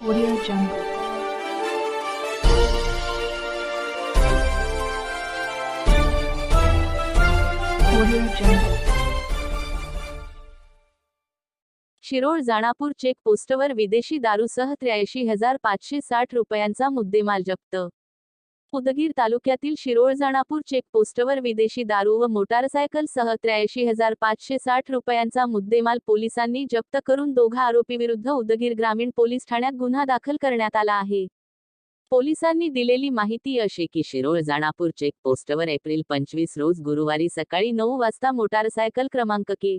Audio Jungle. Shirol Janapur check पोस्टवर विदेशी दारूसह त्र्याऐंशी हजार पाचशे साठ रुपयांचा मुद्देमाल जप्त उदगीर तालुक्यातील शिरोळ जाणापूर चेक पोस्टवर विदेशी दारू व मोटारसायकलसह त्र्याऐंशी हजार पाचशे साठ रुपयांचा मुद्देमाल पोलिसांनी जप्त करून दोघा आरोपीविरुद्ध उदगीर ग्रामीण पोलीस ठाण्यात गुन्हा दाखल करण्यात आला आहे. पोलिसांनी दिलेली माहिती अशी की शिरोळ जाणापूर चेक पोस्टवर एप्रिल पंचवीस रोज गुरुवारी सकाळी नऊ वाजता मोटारसायकल क्रमांक के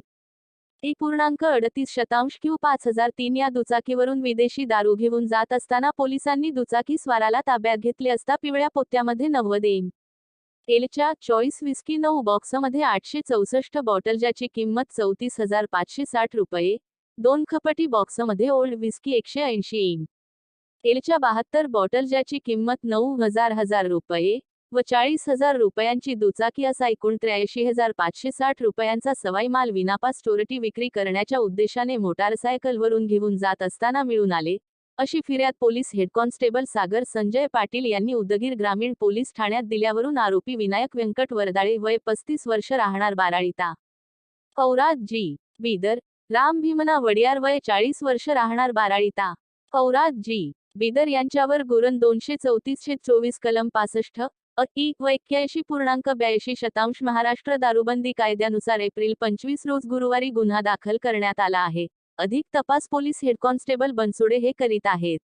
एक पूर्णांक अडतीस शतांश क्यू पाच हजार तीन या दुचाकीवरून विदेशी दारू घेऊन जात असताना पोलिसांनी दुचाकी स्वाराला ताब्यात घेतले असता पिवळ्या पोत्यामध्ये नव्वद एम. एलच्या चॉईस विस्की नऊ बॉक्समध्ये आठशे चौसष्ट बॉटल ज्याची किंमत चौतीस हजार पाचशे साठ रुपये दोन खपटी बॉक्समध्ये ओल्ड विस्की एकशे ऐंशी एम. एलच्या बहात्तर बॉटल ज्याची किंमत नऊ हजार हजार रुपये व चाळीस हजार रुपयांची दुचाकी असा एकूण त्र्याऐंशी हजार पाचशे साठ रुपयांचा सवाई माल विनापास चोरटी विक्री करण्याच्या उद्देशाने मोटारसायकलवरून घेऊन जात असताना मिळून आले अशी फिर्याद police head constable Sagar Sanjay Patil यांनी उदगीर ग्रामीण पोलीस ठाण्यात दिल्यावरून आरोपी विनायक व्यंकट वरदाळे वय पस्तीस वर्ष राहणार बाराळीता. औराद जी. बिदर राम भीमना वडियार वय चाळीस वर्ष राहणार बाराळीता. औराद जी. बिदर यांच्यावर गुरण दोनशे चौतीसशे चोवीस कलम पासष्ट अ इ व एक्क्याऐंशी पूर्णांक ब्याऐंशी शतांश महाराष्ट्र दारूबंदी कायद्यानुसार एप्रिल पंचवीस रोज गुरुवारी गुन्हा दाखल करण्यात आला आहे. अधिक तपास पोलीस हेड कॉन्स्टेबल बनसोडे हे करीत आहेत.